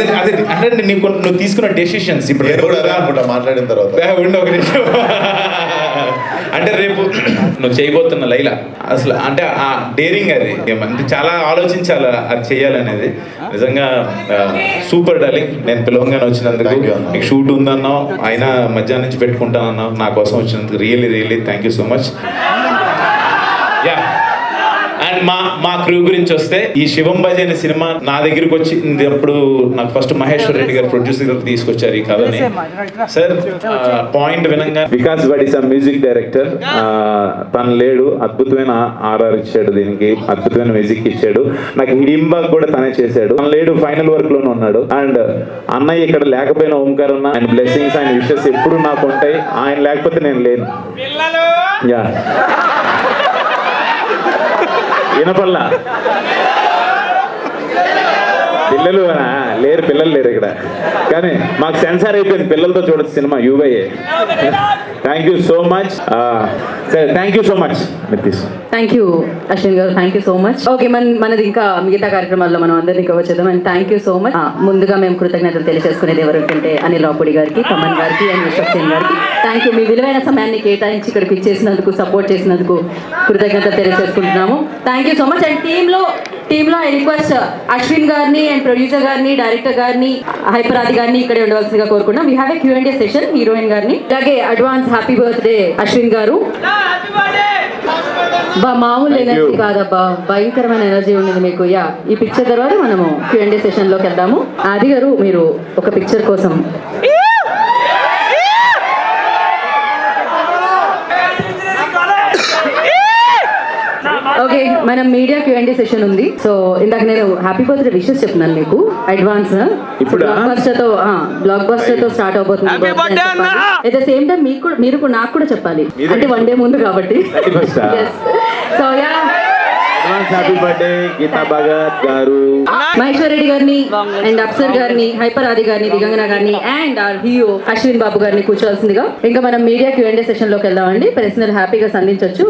అదే అంటే నీకు నువ్వు తీసుకున్న డెసిషన్స్ ఇప్పుడు. అనుకుంటా మాట్లాడిన తర్వాత. ఉండు ఒక నిమిషం. అంటే రేపు నువ్వు చేయబోతున్న లైలా అసలు అంటే ఆ డేరింగ్ అది. అంటే చాలా ఆలోచించాలి అది చేయాలనేది. నిజంగా సూపర్ డార్లింగ్. నేను పిలవంగానే వచ్చినందుకు. నీకు షూట్ ఉందన్నావు. అయినా మధ్యాహ్నం నుంచి పెట్టుకుంటానన్నావు. నా కోసం వచ్చినందుకు really really thank you so much yeah and మా మా క్రూ గురించి వస్తే ఈ శివం భజ అనే సినిమా నా దగ్గరికి వచ్చింది అప్పుడు నాకు ఫస్ట్ మహేశ్వర్ రెడ్డి గారు ప్రొడ్యూసర్ గారు తీసుకొచ్చారు ఈ కథని. Sir point వినంగా. వికాస్ బడి సార్ మ్యూజిక్ డైరెక్టర్ తను లేడు అద్భుతమైన ఆర్ఆర్ ఇచ్చాడు దీనికి అద్భుతమైన మ్యూజిక్ ఇచ్చాడు. నాకు హిడింబా కూడా తనే చేశాడు. తను లేడు ఫైనల్ వర్క్లోనే ఉన్నాడు. అండ్ అన్నయ్య ఇక్కడ లేకపోయినా ఓంకార్ ఉన్న ఆయన బ్లెస్సింగ్స్ ఆయన విషెస్ ఎప్పుడు నాకు ఉంటాయి. ఆయన లేకపోతే నేను లేను. యా వినపల్లా పిల్లలు లేరు పిల్లలు లేరు ఇక్కడ. కానీ మాకు సెన్సార్ అయిపోయింది పిల్లలతో చూడొచ్చు cinema U by A thank you so much సరే thank you so much Nitish thank you Ashwin garu. Thank you so much okay మన మనది ఇంకా మిగతా కార్యక్రమాల్లో మనం అందరినీ కవర్ చేద్దాం. And thank you so much ముందుగా మేము కృతజ్ఞతలు తెలియజేసుకునేది ఎవరు అంటే అనిల్ రాపుడి గారికి తమన్ గారికి అండ్ విశ్వక్ గారికి. థ్యాంక్ యూ మీ విలువైన సమయాన్ని కేటాయించి ఇక్కడికి ఇచ్చేసినందుకు సపోర్ట్ చేసినందుకు కృతజ్ఞత తెలియజేసుకుంటున్నాము. Thank you so much and టీంలో టీంలో ఐ రిక్వెస్ట్ అశ్విన్ గారిని అండ్ ప్రొడ్యూసర్ గారిని డైరెక్టర్ గారిని హైపరాది గారిని ఇక్కడే ఉండవలసిందిగా కోరుకుంటున్నాం. We have a Q and session heroine గారిని. అలాగే అడ్వాన్స్ హ్యాపీ బర్త్డే అశ్విన్ గారు. బా మామూలు. ఎనర్జీ కాదబ్బా. భయంకరమైన ఎనర్జీ ఉండేది మీకు. యా ఈ పిక్చర్ తర్వాత మనము క్యూ అండ్ సెషన్లోకి వెళ్దాము. ఆది గారు మీరు ఒక పిక్చర్ కోసం. ఓకే మనం మీడియా క్యూ అండ్ సెషన్ ఉంది. సో ఇందాక నేను హ్యాపీ బర్త్డే విషెస్ చెప్తున్నాను మీకు. అడ్వాన్స్ ఇప్పుడా? బ్లాక్ బస్టర్తో బ్లాక్ బస్టర్తో స్టార్ట్ అవబోతుంది అట్ ద సేమ్ టైం మీకు కూడా మీరు కూడా నాకు కూడా చెప్పాలి. అంటే వన్ డే ముందు కాబట్టి. 31st ఆ? So yeah advance happy birthday Geetha Bhagat garu Maheshwar Reddy గారిని అండ్ అప్సర్ గారిని హైపర్ ఆది గారిని దిగంగన గారిని and our hero Ashwin Babu గారిని కూర్చోవలసిందిగా. ఇంకా మనం మీడియా క్యూ అండ్ సెషన్లోకి వెళ్దామండి. ప్రశ్నలు హ్యాపీగా సంధించవచ్చు